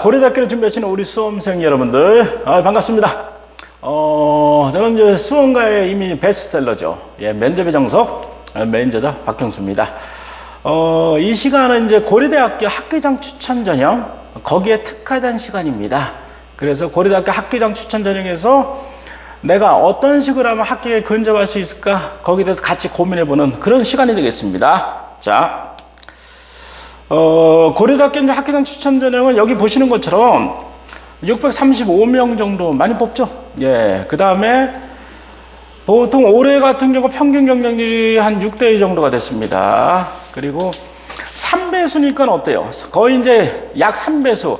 고려대학교를 준비하시는 우리 수험생 여러분들 아, 반갑습니다. 어, 저는 이제 수험가의 이미 베스트셀러죠. 예, 면접의 정석 아, 메인저자 박경수입니다. 어, 이 시간은 이제 고려대학교 학교장 추천 전형 거기에 특화된 시간입니다. 그래서 고려대학교 학교장 추천 전형에서 내가 어떤 식으로 하면 학교에 근접할 수 있을까 거기에 대해서 같이 고민해보는 그런 시간이 되겠습니다. 자, 어, 고려대학교 학교장 추천 전형은 여기 보시는 것처럼 635명 정도 많이 뽑죠. 예. 그 다음에 보통 올해 같은 경우 평균 경쟁률이 한 6대2 정도가 됐습니다. 그리고 3배수니까 어때요? 거의 이제 약 3배수.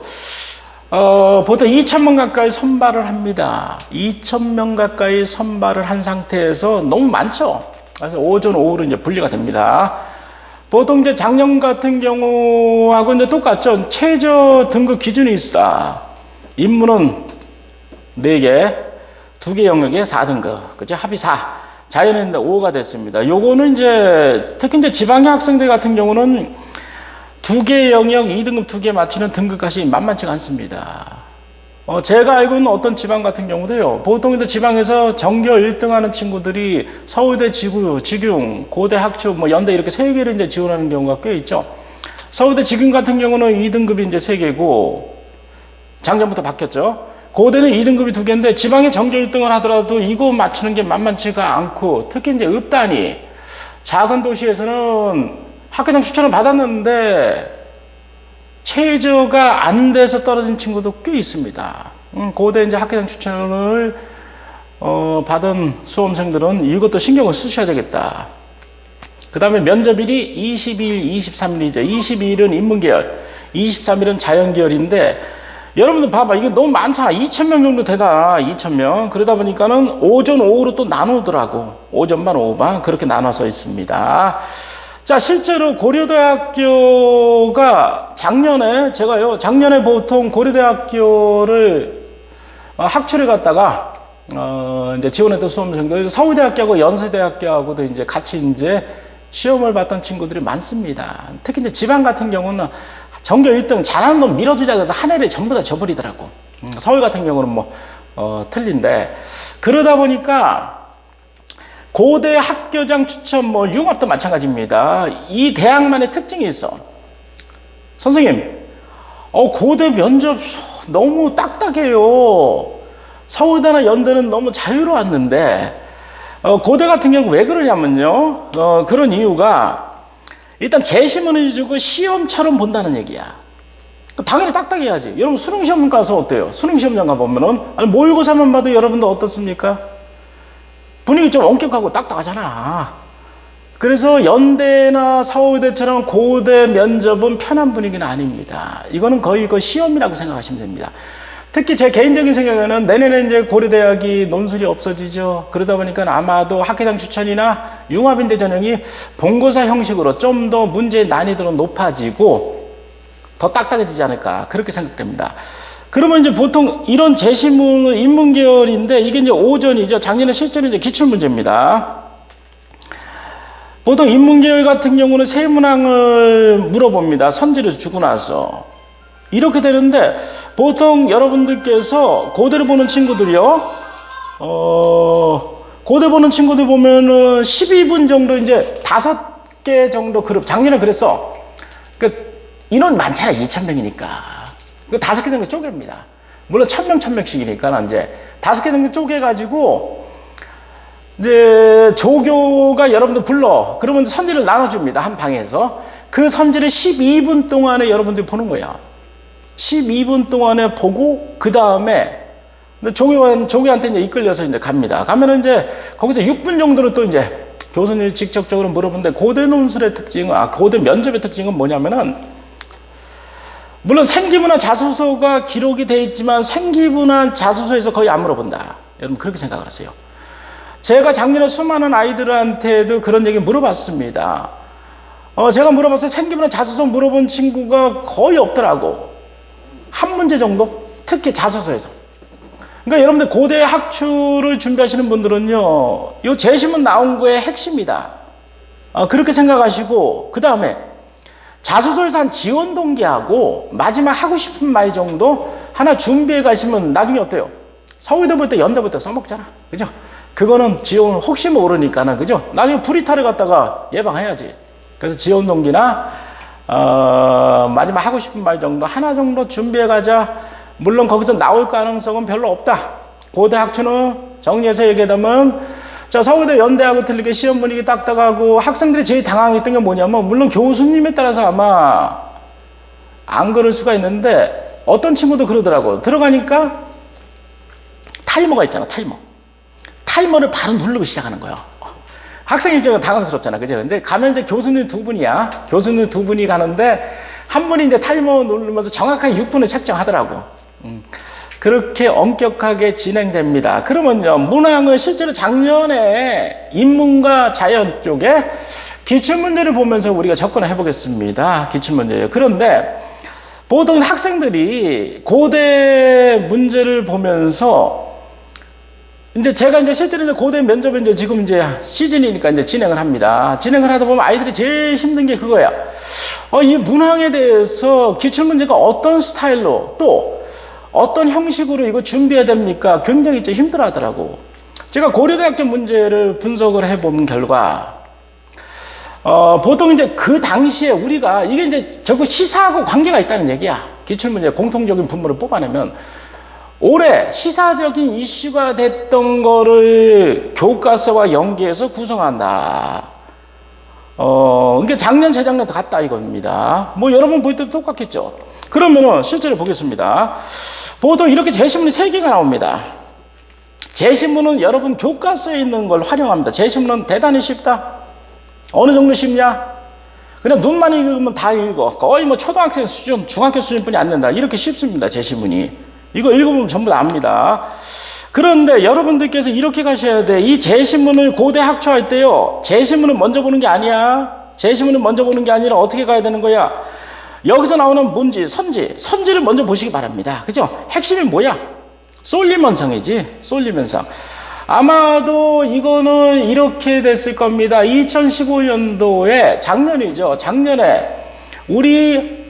어, 보통 2,000명 가까이 선발을 합니다. 2,000명 가까이 선발을 한 상태에서 너무 많죠? 그래서 오전, 오후로 이제 분리가 됩니다. 보통 이제 작년 같은 경우하고 이제 똑같죠. 최저 등급 기준이 있어. 인문은 4개, 2개 영역에 4등급. 그죠? 합이 4. 자연인데 5가 됐습니다. 요거는 이제 특히 이제 지방의 학생들 같은 경우는 두 개 영역 2등급 두 개 맞추는 등급까지 만만치가 않습니다. 어, 제가 알고 있는 어떤 지방 같은 경우도요. 보통 이제 지방에서 전교 1등 하는 친구들이 서울대 지구, 직융, 고대 학초, 뭐 연대 이렇게 세 개를 이제 지원하는 경우가 꽤 있죠. 서울대 직융 같은 경우는 2등급이 이제 세 개고, 작년부터 바뀌었죠. 고대는 2등급이 두 개인데 지방에 전교 1등을 하더라도 이거 맞추는 게 만만치가 않고 특히 이제 읍단위 작은 도시에서는 학교장 추천을 받았는데 최저가 안 돼서 떨어진 친구도 꽤 있습니다. 음, 고대 이제 학교장 추천을 어, 받은 수험생들은 이것도 신경을 쓰셔야 되겠다. 그 다음에 면접일이 22일, 23일이죠. 22일은 인문계열, 23일은 자연계열인데 여러분들 봐봐. 이게 너무 많잖아. 2,000명 정도 되다. 2,000명. 그러다 보니까는 오전, 오후로 또 나누더라고. 오전반, 오후반. 그렇게 나눠서 있습니다. 자, 실제로 고려대학교가 작년에, 제가요, 작년에 보통 고려대학교를 어, 학초를 갔다가, 어, 이제 지원했던 수험생들, 서울대학교하고 연세대학교하고도 이제 같이 이제 시험을 봤던 친구들이 많습니다. 특히 이제 지방 같은 경우는 전교 1등 잘하는 놈 밀어주자 그래서 한 해를 전부 다 져버리더라고. 음, 서울 같은 경우는 뭐, 어, 틀린데. 그러다 보니까 고대 학교장 추천 뭐 융합도 마찬가지입니다. 이 대학만의 특징이 있어. 선생님, 어, 고대 면접 너무 딱딱해요. 서울대나 연대는 너무 자유로웠는데, 어, 고대 같은 경우 왜 그러냐면요. 어, 그런 이유가 일단 재시문을 주고 시험처럼 본다는 얘기야. 당연히 딱딱해야지. 여러분 수능시험 가서 어때요? 수능시험장 가보면은, 아니, 모의고사만 봐도 여러분들 어떻습니까? 분위기 좀 엄격하고 딱딱하잖아. 그래서 연대나 서울대처럼 고대 면접은 편한 분위기는 아닙니다. 이거는 거의 그 시험이라고 생각하시면 됩니다. 특히 제 개인적인 생각에는 내년에 이제 고려대학이 논술이 없어지죠. 그러다 보니까 아마도 학회장 추천이나 융합인대 전형이 본고사 형식으로 좀 더 문제의 난이도는 높아지고 더 딱딱해지지 않을까 그렇게 생각됩니다. 그러면 이제 보통 이런 재시문은 인문계열인데 이게 이제 오전이죠. 작년에 실제로 이제 기출문제입니다. 보통 인문계열 같은 경우는 세 문항을 물어봅니다. 선지를 주고 나서. 이렇게 되는데 보통 여러분들께서 고대를 보는 친구들이요. 어, 고대 보는 친구들 보면은 12분 정도 이제 다섯 개 정도 그룹. 작년에 그랬어. 그 인원 많잖아. 2,000명이니까. 그 다섯 개 정도 쪼갭니다. 물론 천 명, 천 명씩이니까 이제 다섯 개 정도 쪼개가지고 이제 조교가 여러분들 불러. 그러면 선지를 나눠줍니다. 한 방에서. 그 선지를 12분 동안에 여러분들이 보는 거야. 12분 동안에 보고 그 다음에 조교한 조교한테 이제 이끌려서 이제 갑니다. 가면은 이제 거기서 6분 정도는 또 이제 교수님이 직접적으로 물어보는데 고대 논술의 특징은 아 고대 면접의 특징은 뭐냐면은 물론 생기부나 자소서가 기록이 돼 있지만 생기부나 자소서에서 거의 안 물어본다. 여러분 그렇게 생각을 하세요. 제가 작년에 수많은 아이들한테도 그런 얘기 물어봤습니다. 어, 제가 물어봤어요. 생기부나 자소서 물어본 친구가 거의 없더라고. 한 문제 정도? 특히 자소서에서. 그러니까 여러분들 고대 학추를 준비하시는 분들은요, 요 재심은 나온 거의 핵심이다. 어, 그렇게 생각하시고, 그 다음에 한 지원 동기하고 마지막 하고 싶은 말 정도 하나 준비해 가시면 나중에 어때요? 서울대부터 연대부터 써먹잖아. 그죠? 그거는 지원 혹시 모르니까는 그죠? 나중에 브리타를 갖다가 예방해야지. 그래서 지원 동기나 어, 마지막 하고 싶은 말 정도 하나 정도 준비해 가자. 물론 거기서 나올 가능성은 별로 없다. 고대 학추는 정리해서 얘기하자면 자 서울대 연대하고 틀리게 시험 분위기 딱딱하고 학생들이 제일 당황했던 게 뭐냐면 물론 교수님에 따라서 아마 안 그럴 수가 있는데 어떤 친구도 그러더라고. 들어가니까 타이머가 있잖아 타이머. 타이머를 바로 누르고 시작하는 거예요 학생 입장은 당황스럽잖아 그죠 근데 가면 이제 교수님 두 분이야. 교수님 두 분이 가는데 한 분이 이제 타이머 누르면서 정확하게 6분을 책정하더라고. 음. 그렇게 엄격하게 진행됩니다. 그러면요, 문항은 실제로 작년에 인문과 자연 쪽에 기출문제를 보면서 우리가 접근을 해보겠습니다. 기출문제예요. 그런데 보통 학생들이 고대 문제를 보면서 이제 제가 이제 실제로 고대 면접에 이제 지금 이제 시즌이니까 이제 진행을 합니다. 진행을 하다 보면 아이들이 제일 힘든 게 그거야. 어, 이 문항에 대해서 기출문제가 어떤 스타일로 또 어떤 형식으로 이거 준비해야 됩니까? 굉장히 좀 힘들어 하더라고. 제가 고려대학교 문제를 분석을 해본 결과, 어, 보통 이제 그 당시에 우리가 이게 이제 결국 시사하고 관계가 있다는 얘기야. 기출문제 공통적인 분모를 뽑아내면 올해 시사적인 이슈가 됐던 거를 교과서와 연계해서 구성한다. 어, 이게 작년, 재작년도 같다 이겁니다. 뭐 여러분 볼 때도 똑같겠죠. 그러면은 실제로 보겠습니다. 보통 이렇게 제시문이 세 개가 나옵니다. 제시문은 여러분 교과서에 있는 걸 활용합니다. 제시문은 대단히 쉽다. 어느 정도 쉽냐? 그냥 눈만 읽으면 다 읽어. 거의 뭐 초등학생 수준, 중학교 수준뿐이 안 된다. 이렇게 쉽습니다. 제시문이. 이거 읽어보면 전부 다 압니다. 그런데 여러분들께서 이렇게 가셔야 돼. 이 제시문을 고대 학초할 때요. 제시문을 먼저 보는 게 아니야. 제시문을 먼저 보는 게 아니라 어떻게 가야 되는 거야? 여기서 나오는 문지, 선지, 선지를 먼저 보시기 바랍니다. 그죠? 핵심이 뭐야? 솔리면상이지. 솔리면상. 아마도 이거는 이렇게 됐을 겁니다. 2015년도에 작년이죠. 작년에 우리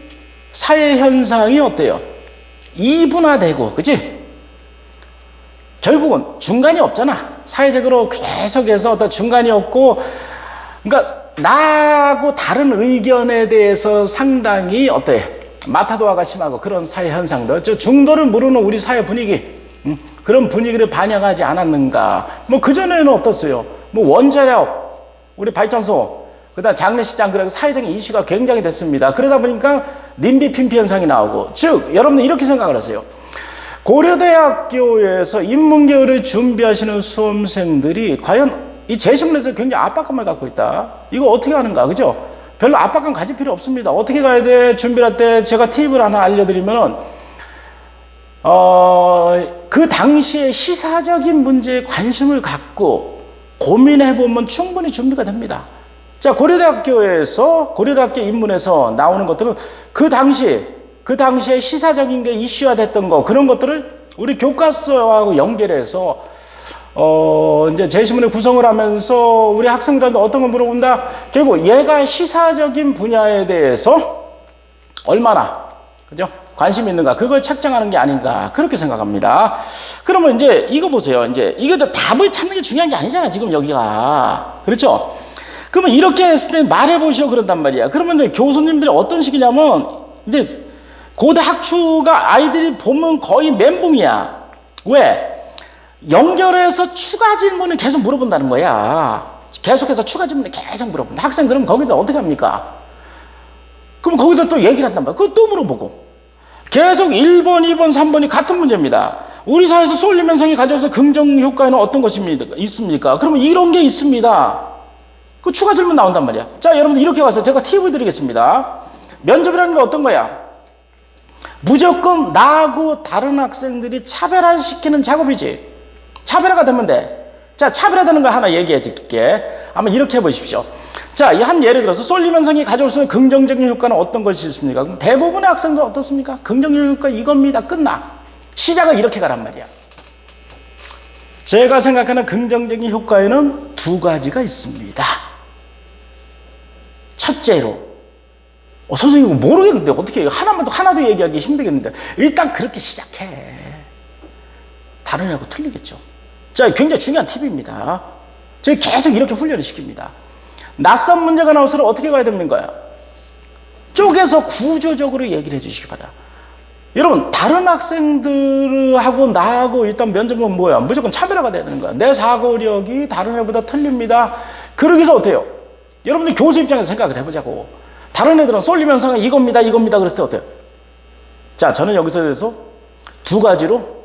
사회 현상이 어때요? 이분화되고, 그지? 결국은 중간이 없잖아. 사회적으로 계속해서 어떤 중간이 없고, 그러니까 나하고 다른 의견에 대해서 상당히 어때? 마타도화가 심하고 그런 사회 현상들, 저 중도를 모르는 우리 사회 분위기, 음, 그런 분위기를 반영하지 않았는가? 뭐 그전에는 어떻어요? 뭐 원자력, 우리 발전소, 그 다음 장례식장 그래서 사회적인 이슈가 굉장히 됐습니다. 그러다 보니까 님비 핀피 현상이 나오고, 즉 여러분들 이렇게 생각을 하세요. 고려대학교에서 인문계열을 준비하시는 수험생들이 과연 이 제시문에서 굉장히 압박감을 갖고 있다. 이거 어떻게 하는가, 그죠? 별로 압박감 가질 필요 없습니다. 어떻게 가야 돼? 준비할 때 제가 팁을 하나 알려드리면, 어, 그 당시에 시사적인 문제에 관심을 갖고 고민해보면 충분히 준비가 됩니다. 자, 고려대학교에서, 고려대학교 인문에서 나오는 것들은 그 당시, 그 당시에 시사적인 게 이슈화 됐던 거, 그런 것들을 우리 교과서하고 연결해서 어, 이제 제시문을 구성을 하면서 우리 학생들한테 어떤 걸 물어본다? 결국 얘가 시사적인 분야에 대해서 얼마나, 그죠? 관심이 있는가? 그걸 책정하는 게 아닌가? 그렇게 생각합니다. 그러면 이제 이거 보세요. 이제 이거 답을 찾는 게 중요한 게 아니잖아. 지금 여기가. 그렇죠? 그러면 이렇게 했을 때 말해보시오. 그런단 말이야. 그러면 이제 교수님들이 어떤 식이냐면 이제 고대 학추가 아이들이 보면 거의 멘붕이야. 왜? 연결해서 추가 질문을 계속 물어본다는 거야. 계속해서 추가 질문을 계속 물어본다. 학생 그럼 거기서 어떻게 합니까? 그럼 거기서 또 얘기를 한단 말이야. 그거 또 물어보고. 계속 1번, 2번, 3번이 같은 문제입니다. 우리 사회에서 쏠리면성이 가져서 긍정 효과에는 어떤 것이 있습니까? 그러면 이런 게 있습니다. 그 추가 질문 나온단 말이야. 자, 여러분들 이렇게 가서 제가 팁을 드리겠습니다. 면접이라는 게 어떤 거야? 무조건 나하고 다른 학생들이 차별화시키는 작업이지. 차별화가 되면 돼. 자, 차별화되는 거 하나 얘기해 드릴게. 한번 이렇게 해 보십시오. 자, 한 예를 들어서 쏠리면성이 가져올 수 있는 긍정적인 효과는 어떤 것이 있습니까? 그럼 대부분의 학생들은 어떻습니까? 긍정적인 효과 이겁니다. 끝나. 시작은 이렇게 가란 말이야. 제가 생각하는 긍정적인 효과에는 두 가지가 있습니다. 첫째로, 어, 선생님 이거 모르겠는데 어떻게? 하나만 더 하나도 얘기하기 힘들겠는데 일단 그렇게 시작해. 다른 애하고 틀리겠죠. 자, 굉장히 중요한 팁입니다. 제가 계속 이렇게 훈련을 시킵니다. 낯선 문제가 나올수록 어떻게 가야 됩니까? 쪼개서 구조적으로 얘기를 해주시기 바랍니다. 여러분 다른 학생들하고 나하고 일단 면접은 뭐야? 무조건 차별화가 돼야 되는 거야. 내 사고력이 다른 애보다 틀립니다. 그러기 위해서 어때요? 여러분들 교수 입장에서 생각을 해보자고. 다른 애들은 쏠리면서 이겁니다, 이겁니다. 그랬을 때 어때요? 자, 저는 여기서 대해서 두 가지로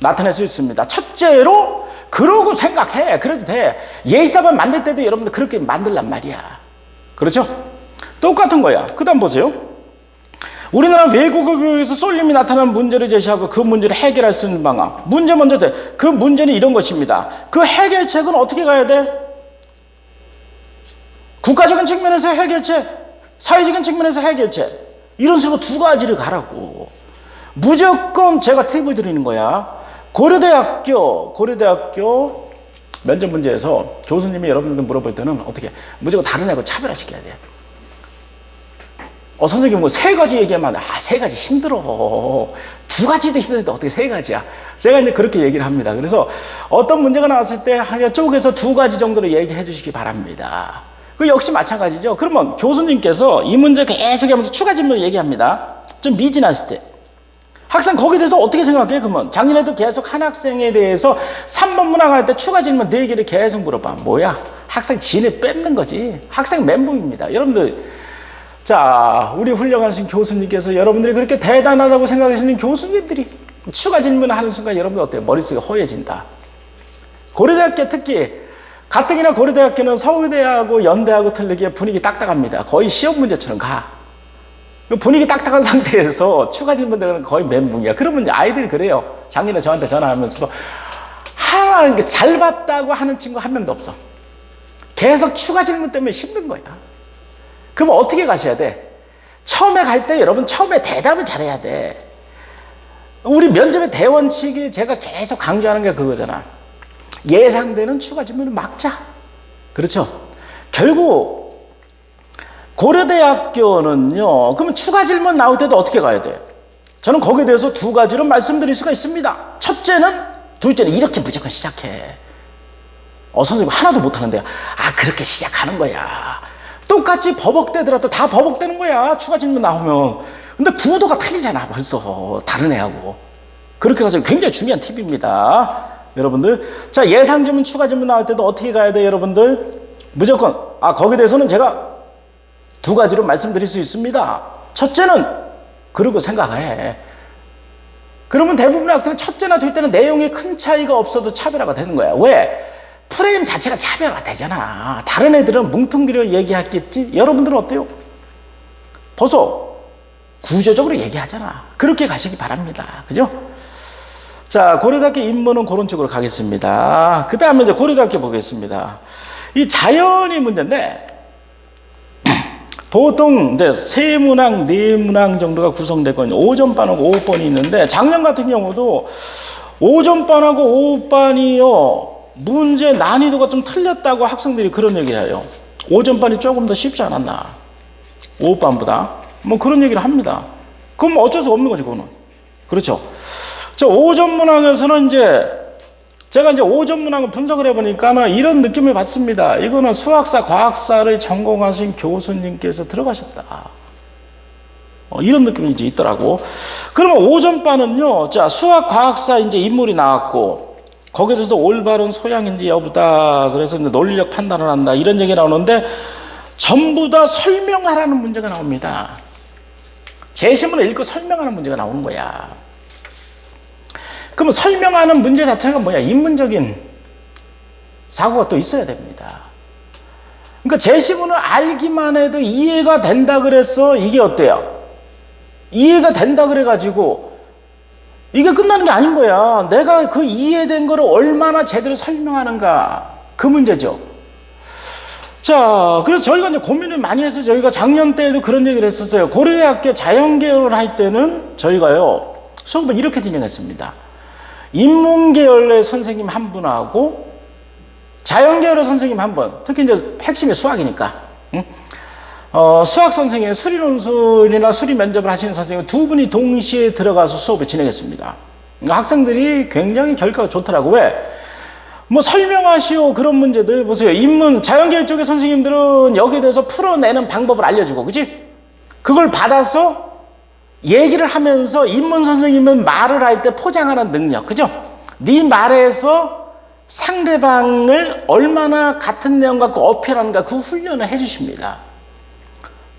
나타낼 수 있습니다. 첫째로 그러고 생각해. 그래도 돼. 예시사반 만들 때도 여러분들 그렇게 만들란 말이야. 그렇죠? 똑같은 거야. 그 다음 보세요. 우리나라 외국어 교육에서 쏠림이 나타나는 문제를 제시하고 그 문제를 해결할 수 있는 방안. 문제 먼저 돼. 그 문제는 이런 것입니다. 그 해결책은 어떻게 가야 돼? 국가적인 측면에서 해결책, 사회적인 측면에서 해결책. 이런 식으로 두 가지를 가라고. 무조건 제가 팁을 드리는 거야. 고려대학교, 고려대학교 면접 문제에서 교수님이 여러분들 물어볼 때는 어떻게 무조건 다른 애하고 차별화시켜야 돼. 어, 선생님, 뭐, 세 가지 얘기하면, 아, 세 가지 힘들어. 두 가지도 힘든데 어떻게 세 가지야? 제가 이제 그렇게 얘기를 합니다. 그래서 어떤 문제가 나왔을 때, 한 쪽에서 두 가지 정도로 얘기해 주시기 바랍니다. 그 역시 마찬가지죠. 그러면 교수님께서 이 문제 계속 하면서 추가 질문을 얘기합니다. 좀 미진했을 때. 학생 거기에 대해서 어떻게 생각해? 그러면 작년에도 계속 한 학생에 대해서 3번 문항 할 때 추가 질문 4개를 계속 물어봐. 뭐야? 학생 진을 뺏는 거지. 학생 멘붕입니다. 여러분들 자, 우리 훌륭하신 교수님께서 여러분들이 그렇게 대단하다고 생각하시는 교수님들이 추가 질문을 하는 순간 여러분들 어때요? 머릿속이 허해진다. 고려대학교 특히 가뜩이나 고려대학교는 서울대하고 연대하고 틀리게 분위기 딱딱합니다. 거의 시험 문제처럼 가. 그 분위기 딱딱한 상태에서 추가 질문들은 거의 멘붕이야. 그러면 아이들이 그래요. 작년에 저한테 전화하면서도 하나 잘 봤다고 하는 친구 한 명도 없어. 계속 추가 질문 때문에 힘든 거야. 그럼 어떻게 가셔야 돼? 처음에 갈 때 여러분 처음에 대답을 잘해야 돼. 우리 면접의 대원칙이 제가 계속 강조하는 게 그거잖아. 예상되는 추가 질문을 막자. 그렇죠? 결국 고려대학교는요. 그러면 추가 질문 나올 때도 어떻게 가야 돼? 저는 거기에 대해서 두 가지로 말씀드릴 수가 있습니다. 첫째는 둘째는 이렇게 무조건 시작해. 어 선생님 하나도 못하는데요. 아 그렇게 시작하는 거야. 똑같이 버벅대더라도 다 버벅대는 거야. 추가 질문 나오면. 근데 구도가 틀리잖아, 벌써. 다른 애하고. 그렇게 가서 굉장히 중요한 팁입니다. 여러분들. 자, 예상 질문, 추가 질문 나올 때도 어떻게 가야 돼, 여러분들? 무조건. 아, 거기에 대해서는 제가 두 가지로 말씀드릴 수 있습니다. 첫째는, 그러고 생각해. 그러면 대부분의 학생은 첫째나 둘째는 내용이 큰 차이가 없어도 차별화가 되는 거야. 왜? 프레임 자체가 차별화 되잖아. 다른 애들은 뭉텅그려 얘기했겠지. 여러분들은 어때요? 벌써 구조적으로 얘기하잖아. 그렇게 가시기 바랍니다. 그죠? 자, 고려대학교 인문은 그런 쪽으로 가겠습니다. 그 다음에 이제 고려대학교 보겠습니다. 이 자연이 문제인데, 보통 이제 세 문항, 네 문항 정도가 구성되거든요. 5점 반하고 5번이 있는데, 작년 같은 경우도 5점 반하고 5반이요. 문제 난이도가 좀 틀렸다고 학생들이 그런 얘기를 해요. 5점 반이 조금 더 쉽지 않았나. 5반보다. 뭐 그런 얘기를 합니다. 그럼 뭐 어쩔 수 없는 거지, 그거는. 그렇죠. 저 5점 문항에서는 이제 제가 이제 5점 문항을 분석을 해보니까는 이런 느낌을 받습니다. 이거는 수학사, 과학사를 전공하신 교수님께서 들어가셨다. 어, 이런 느낌이 이제 있더라고. 그러면 5점 반은요, 자, 수학, 과학사 이제 인물이 나왔고, 거기서 올바른 소양인지 여부다. 그래서 이제 논리적 판단을 한다. 이런 얘기 나오는데 전부 다 설명하라는 문제가 나옵니다. 제시문을 읽고 설명하는 문제가 나오는 거야. 그러면 설명하는 문제 자체가 뭐야? 인문적인 사고가 또 있어야 됩니다. 그러니까 제시문을 알기만 해도 이해가 된다 그래서 이게 어때요? 이해가 된다 그래가지고 이게 끝나는 게 아닌 거야. 내가 그 이해된 거를 얼마나 제대로 설명하는가. 그 문제죠. 자, 그래서 저희가 이제 고민을 많이 해서 저희가 작년 때에도 그런 얘기를 했었어요. 고려대학교 자연계열을 할 때는 저희가요, 수업을 이렇게 진행했습니다. 인문계열의 선생님 한 분하고 자연계열의 선생님 한 분, 특히 이제 핵심이 수학이니까, 응? 어, 수학 선생님, 수리 논술이나 수리 면접을 하시는 선생님 두 분이 동시에 들어가서 수업을 진행했습니다. 그러니까 학생들이 굉장히 결과가 좋더라고. 왜? 뭐 설명하시오 그런 문제들 보세요. 인문 자연계열 쪽의 선생님들은 여기에 대해서 풀어내는 방법을 알려주고, 그지? 그걸 받아서 얘기를 하면서 인문 선생님은 말을 할 때 포장하는 능력, 그죠? 네 말에서 상대방을 얼마나 같은 내용 갖고 어필하는가 그 훈련을 해주십니다.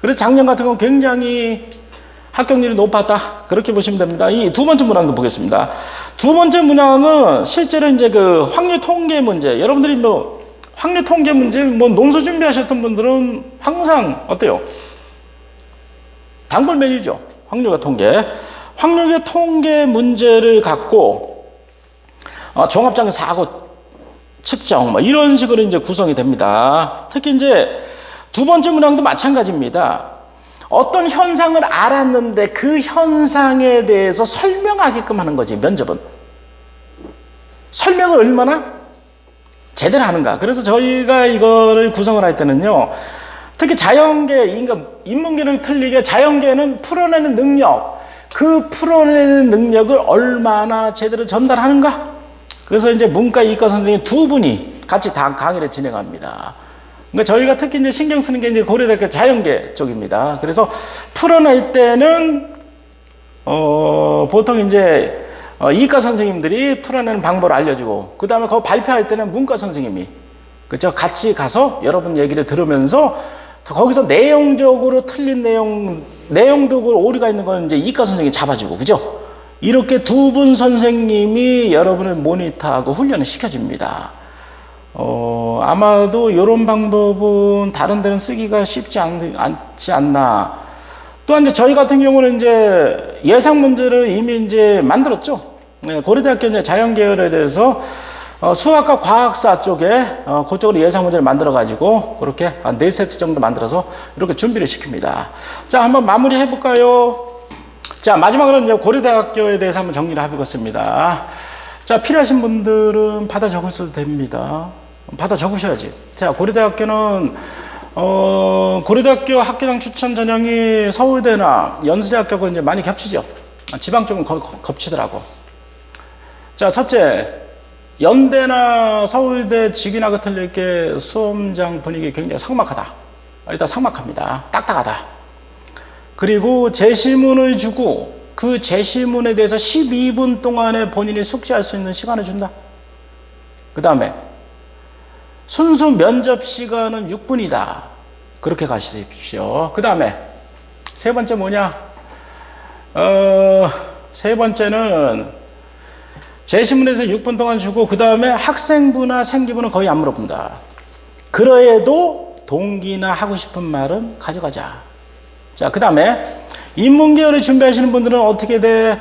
그래서 작년 같은 건 굉장히 합격률이 높았다. 그렇게 보시면 됩니다. 이 두 번째 문항도 보겠습니다. 두 번째 문항은 실제로 이제 그 확률 통계 문제. 여러분들이 뭐 확률 통계 문제, 뭐 논술 준비하셨던 분들은 항상 어때요? 단골 메뉴죠. 확률과 통계. 확률과 통계 문제를 갖고 어, 종합적인 사고 측정 뭐 이런 식으로 이제 구성이 됩니다. 특히 이제 두 번째 문항도 마찬가지입니다. 어떤 현상을 알았는데 그 현상에 대해서 설명하게끔 하는 거지 면접은 설명을 얼마나 제대로 하는가. 그래서 저희가 이거를 구성을 할 때는요. 특히 자연계, 인간, 인문계는 틀리게 자연계는 풀어내는 능력, 그 풀어내는 능력을 얼마나 제대로 전달하는가? 그래서 이제 문과, 이과 선생님 두 분이 같이 다 강의를 진행합니다. 그러니까 저희가 특히 이제 신경 쓰는 게 이제 고려대학교 자연계 쪽입니다. 그래서 풀어낼 때는, 어, 보통 이제 어, 이과 선생님들이 풀어내는 방법을 알려주고, 그 다음에 그거 발표할 때는 문과 선생님이, 그죠? 같이 가서 여러분 얘기를 들으면서 거기서 내용적으로 틀린 내용, 내용적으로 오류가 있는 건 이제 이과 선생님이 잡아주고, 그죠? 이렇게 두 분 선생님이 여러분을 모니터하고 훈련을 시켜줍니다. 어, 아마도 이런 방법은 다른 데는 쓰기가 쉽지 않, 않지 않나. 또한 이제 저희 같은 경우는 이제 예상 문제를 이미 이제 만들었죠. 네, 고려대학교 이제 자연계열에 대해서 어, 수학과 과학사 쪽에 어, 그쪽으로 예상 문제를 만들어 가지고 그렇게 한네 세트 정도 만들어서 이렇게 준비를 시킵니다. 자, 한번 마무리 해볼까요? 자, 마지막으로 이제 고려대학교에 대해서 한번 정리를 해보겠습니다. 자, 필요하신 분들은 받아 적으셔도 됩니다. 받아 적으셔야지. 자, 고려대학교는 어, 고려대학교 학교장 추천 전형이 서울대나 연세대학교하고 이제 많이 겹치죠. 지방 쪽은 거, 거, 겹치더라고. 자, 첫째, 연대나 서울대 직인하고 틀리게 수험장 분위기 굉장히 삭막하다. 일단 삭막합니다. 딱딱하다. 그리고 제시문을 주고 그 제시문에 대해서 12분 동안에 본인이 숙지할 수 있는 시간을 준다. 그 다음에 순수 면접 시간은 6분이다. 그렇게 가십시오. 그 다음에 세 번째 뭐냐? 어, 세 번째는 제시문에서 6분 동안 주고 그 다음에 학생부나 생기부는 거의 안 물어본다. 그러해도 동기나 하고 싶은 말은 가져가자. 자, 그 다음에 인문계열을 준비하시는 분들은 어떻게 돼?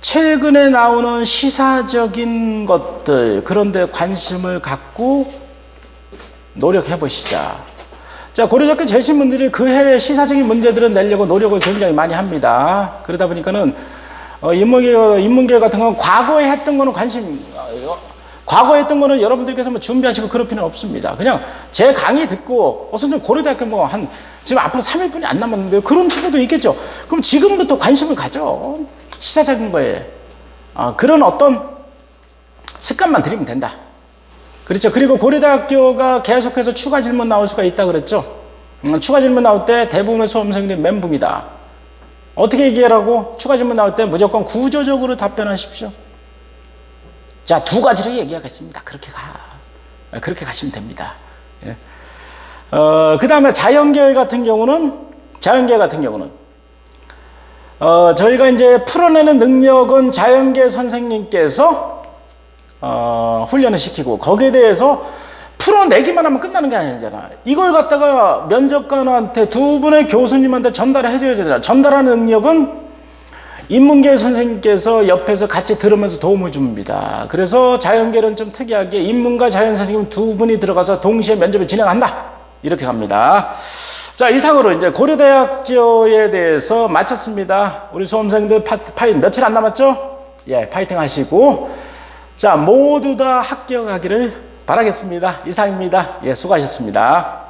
최근에 나오는 시사적인 것들, 그런데 관심을 갖고 노력해 보시자. 자, 고려대학교 재신분들이 그 해의 시사적인 문제들을 내려고 노력을 굉장히 많이 합니다. 그러다 보니까는 어, 인문계, 인문계 같은 건 과거에 했던 거는 관심, 어, 과거에 했던 거는 여러분들께서 뭐 준비하시고 그럴 필요는 없습니다. 그냥 제 강의 듣고, 어, 선생님 고려대학교 뭐 한, 지금 앞으로 3일뿐이 안 남았는데요. 그런 친구도 있겠죠. 그럼 지금부터 관심을 가져. 시사적인 거에. 어, 그런 어떤 습관만 들이면 된다. 그렇죠. 그리고 고려대학교가 계속해서 추가 질문 나올 수가 있다 그랬죠. 음, 추가 질문 나올 때 대부분의 수험생들이 멘붕이다. 어떻게 얘기하라고? 추가 질문 나올 때 무조건 구조적으로 답변하십시오. 자, 두 가지로 얘기하겠습니다. 그렇게 가. 그렇게 가시면 됩니다. 예. 어, 그 다음에 자연계열 같은 경우는, 자연계 같은 경우는, 어, 저희가 이제 풀어내는 능력은 자연계 선생님께서, 어, 훈련을 시키고, 거기에 대해서 풀어내기만 하면 끝나는 게 아니잖아. 이걸 갖다가 면접관한테 두 분의 교수님한테 전달을 해줘야 되잖아. 전달하는 능력은 인문계 선생님께서 옆에서 같이 들으면서 도움을 줍니다. 그래서 자연계는 좀 특이하게 인문과 자연 선생님 두 분이 들어가서 동시에 면접을 진행한다. 이렇게 갑니다. 자, 이상으로 이제 고려대학교에 대해서 마쳤습니다. 우리 수험생들 파, 파이 며칠 안 남았죠? 예, 파이팅 하시고. 자, 모두 다 합격하기를 바라겠습니다. 이상입니다. 예, 수고하셨습니다.